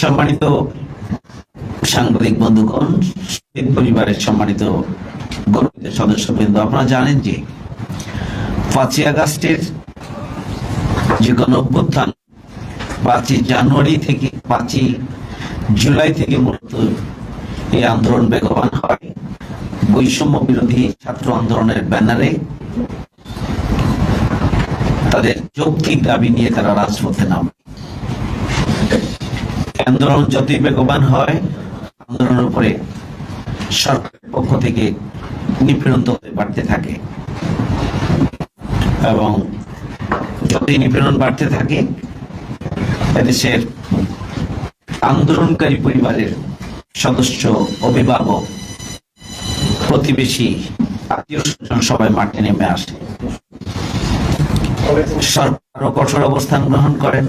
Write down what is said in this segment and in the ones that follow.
সম্মানিত সাংবাদিক বন্ধুগণ শহীদ পরিবারের সম্মানিত গর্বিত সদস্যবৃন্দ, আপনারা জানেন যে পাঁচই আগস্টের যে গণ অভ্যুত্থান পাঁচই জানুয়ারি থেকে পাঁচই জুলাই থেকে মূলত এই আন্দোলন বেগবান হয়। বৈষম্য বিরোধী ছাত্র আন্দোলনের ব্যানারে তাদের যৌক্তিক দাবি নিয়ে তারা রাজপথে নামে। আন্দোলন যতই বেগবান হয়, আন্দোলনের উপরে সরকারের পক্ষ থেকে নিপীড়ন তথ্য বাড়তে থাকে। এবং যতই নিপীড়ন বাড়তে থাকে, এদেশের আন্দোলনকারী পরিবারের সদস্য, অভিভাবক, প্রতিবেশী, আত্মীয় স্বজন সবাই মাঠে নেমে আসে। সরকারও কঠোর অবস্থান গ্রহণ করেন।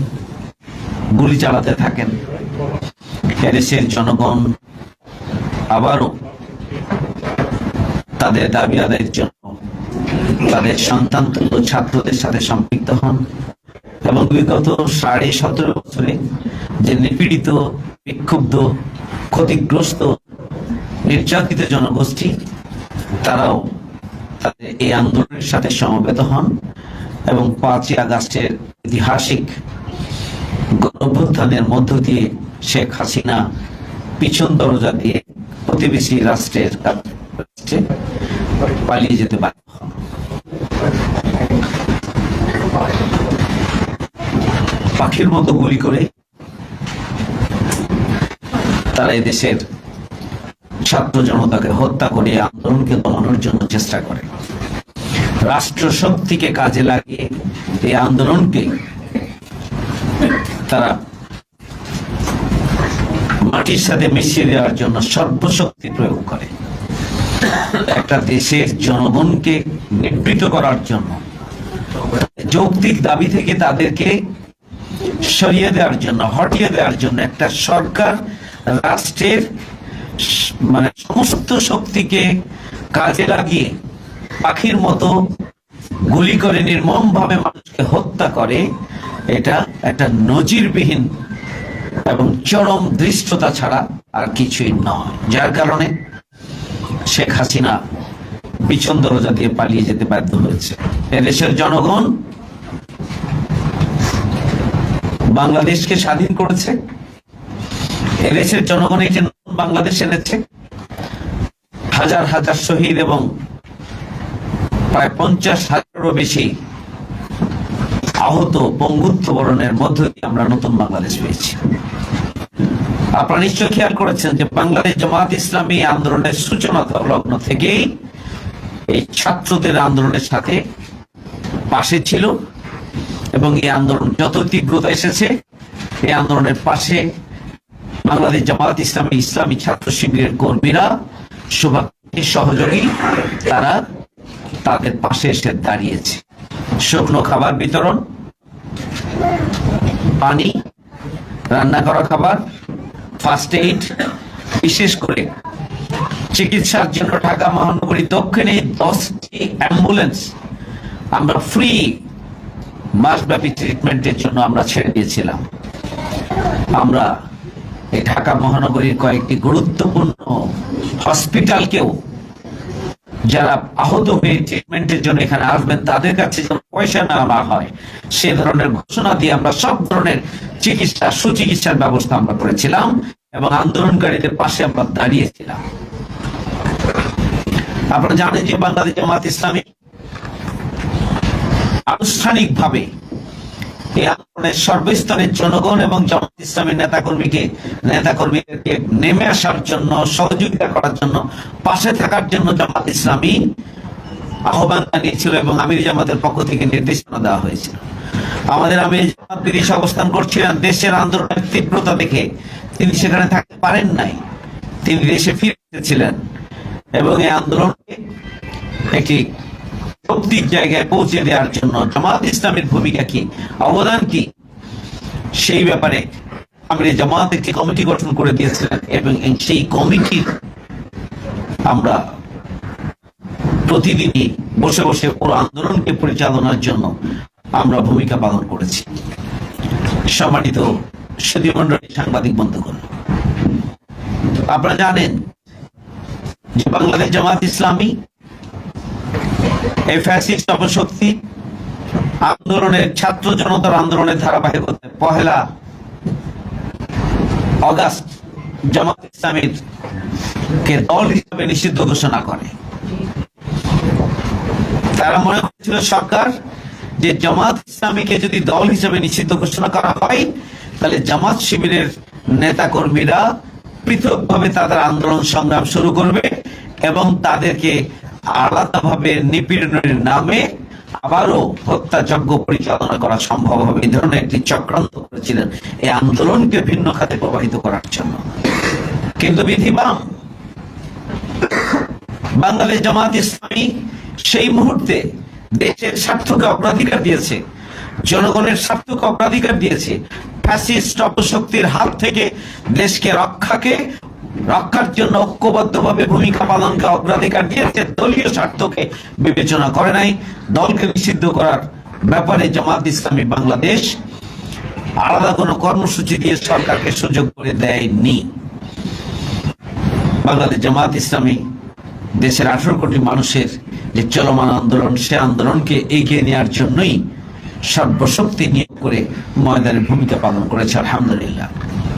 গুলি চালাতে থাকেন। এদেশের জনগণ আবারও তাদের দাবি আদায়ের জন্য তাদের সন্তান ছাত্রদের সাথে সম্পৃক্ত হন এবং বিগত সাড়ে সতেরো বছরে যে নিপীড়িত, বিক্ষুব্ধ, ক্ষতিগ্রস্ত, নির্যাতিত জনগোষ্ঠী, তারাও তাদের এই আন্দোলনের সাথে সমবেত হন এবং পাঁচই আগস্টের ঐতিহাসিক গণঅভ্যুত্থানের মধ্য দিয়ে শেখ হাসিনা পিছন দরজা দিয়ে প্রতিবেশী রাষ্ট্রের রাষ্ট্রে পালিয়ে যেতে বাধ্য পাখির মতো গুলি করে তারা দেশের ছাত্র জনতাকে হত্যা করে, আন্দোলনকে দমানোর জন্য চেষ্টা করে। রাষ্ট্র শক্তিকে কাজে লাগিয়ে এই আন্দোলনকে তারা মাটির সাথে মিশিয়ে দেওয়ার জন্য সর্বশক্তি প্রয়োগ করে। একটা দেশের জনগণকে নিবৃত করার জন্য, যৌক্তিক দাবি থেকে তাদেরকে সরিয়ে দেওয়ার জন্য, হটিয়ে দেওয়ার জন্য একটা সরকার রাষ্ট্রের মানে সমস্ত শক্তিকে কাজে লাগিয়ে পাখির মতো গুলি করে নির্মম ভাবে মানুষকে হত্যা করে এটা একটা নজিরবিহীন এবং চরম দৃষ্টতা ছাড়া আর কিছুই নয়। যার কারণে শেখ হাসিনা পিছন দরজা দিয়ে পালিয়ে যেতে বাধ্য হয়েছে। এদেশের জনগণ বাংলাদেশকে স্বাধীন করেছে। এদেশের জনগণ একটি নতুন বাংলাদেশ এনেছে। হাজার হাজার শহীদ এবং প্রায় পঞ্চাশ হাজারেরও বেশি আহত পঙ্গুত্ব বরণের মধ্য দিয়ে আমরা নতুন বাংলাদেশ পেয়েছি। আপনারা নিশ্চয় খেয়াল করেছেন যে বাংলাদেশ জামাত ইসলামী আন্দোলনের সূচনা লগ্ন থেকেই এই ছাত্রদের আন্দোলনের সাথে পাশে ছিল এবং এই আন্দোলন যত তীব্রতা এসেছে, এই আন্দোলনের পাশে বাংলাদেশ জামাত ইসলামী ইসলামী ছাত্র শিবিরের কর্মীরা, শুভাকাঙ্ক্ষী সহযোগী, তারা তাদের পাশে এসে দাঁড়িয়েছে। শুকনো খাবার বিতরণ পানি, রান্না করা খাবার ফার্স্ট এইড বিশেষ করে চিকিৎসার জন্য ঢাকা মহানগরী দক্ষিণে দশটি অ্যাম্বুলেন্স আমরা ফ্রি মাসব্যাপী ট্রিটমেন্টের জন্য আমরা ছেড়ে দিয়েছিলাম। আমরা এই ঢাকা মহানগরীর কয়েকটি গুরুত্বপূর্ণ হসপিটালকেও যারা আহত হয়ে ট্রিটমেন্টের জন্য এখানে আসবেন, তাদের কাছে যেন পয়সা না হয়, সে ধরনের ঘোষণা দিয়ে আমরা সব ধরনের চিকিৎসা, সুচিকিৎসার ব্যবস্থা আমরা করেছিলাম এবং আন্দোলনকারীদের পাশে আমরা দাঁড়িয়েছিলাম। আপনারা জানেন যে বাংলাদেশ জামাত ইসলামী আনুষ্ঠানিকভাবে আন্দোলনের সর্বস্তরের জনগণ এবং জামাত ইসলামের নেতাকর্মীকে, নেতাকর্মীদেরকে নেমে আসার জন্য, সহযোগিতা করার জন্য, পাশে থাকার জন্য জামাত ইসলামী আহ্বান জানিয়েছিল এবং আমির জামাতের পক্ষ থেকে নির্দেশনা দেওয়া হয়েছিল। আমাদের আমির জামাত বিদেশে অবস্থান করছিলেন, দেশের আন্দোলনের তীব্রতা দেখে তিনি সেখানে থাকতে পারেন নাই। তিনি দেশে ফিরে এসেছিলেন এবং এই আন্দোলনকে একটি প্রত্যেক জায়গায় পৌঁছে দেওয়ার জন্য জামাত ইসলামের ভূমিকা কি? অবদান কি? সেই ব্যাপারে আমরা জামাত একটি কমিটি গঠন করে দিয়েছিলেন এবং সেই কমিটির আমরা প্রতিদিনই বসে বসে পুরো আন্দোলনকে পরিচালনার জন্য আমরা ভূমিকা পালন করেছি। সম্মানিত সুধী মন্ডলী সাংবাদিক বন্ধুগণ, আপনারা জানেন যে বাংলাদেশ জামাত ইসলামী এই ফ্যাসিস্ট অপশক্তি আন্দোলনের ছাত্র জনতার আন্দোলনের ধারাবাহিকতায় পহেলা অগাস্ট জামাত ইসলামীর কে দল হিসেবে নিষিদ্ধ ঘোষণা করে। তারা মনে করেছিল সরকার যে জামাত ইসলামীকে যদি দল হিসেবে নিষিদ্ধ ঘোষণা করা হয়, তাহলে জামাত শিবিরের নেতা কর্মীরা পৃথকভাবে তাদের আন্দোলন সংগ্রাম শুরু করবে এবং তাদেরকে আলাদাভাবে নিপীড়নের নামে আবারও হত্যাযজ্ঞ পরিচালনা করা সম্ভব হবে। এই ধরনের একটি চক্রান্ত করেছিলেন। এই আন্দোলনকে ভিন্ন খাতে প্রবাহিত করার জন্য। কিন্তু বিধিবাম, বাংলাদেশ জামাত ইসলামী সেই মুহূর্তে দেশের স্বার্থকে অগ্রাধিকার দিয়েছে, জনগণের স্বার্থকে অগ্রাধিকার দিয়েছে, ফ্যাসিস্ট অপশক্তির হাত থেকে দেশকে রক্ষাকে রক্ষার জন্য ঐক্যবদ্ধভাবে ভূমিকা পালনকে অগ্রাধিকার দিয়েছে দলীয় স্বার্থকে বিবেচনা করে নাই, দলকে নিষিদ্ধ করার ব্যাপারে জামাত ইসলামী বাংলাদেশ আলাদা কোনো কর্মসূচি দিয়ে সরকারকে সুযোগ করে দেয়নি। বাংলাদেশ জামাত ইসলামী দেশের আঠারো কোটি মানুষের যে চলমান আন্দোলন, সে আন্দোলনকে এগিয়ে নেওয়ার জন্যই সর্বশক্তি নিয়োগ করে ময়দানে ভূমিকা পালন করেছে, আলহামদুলিল্লাহ।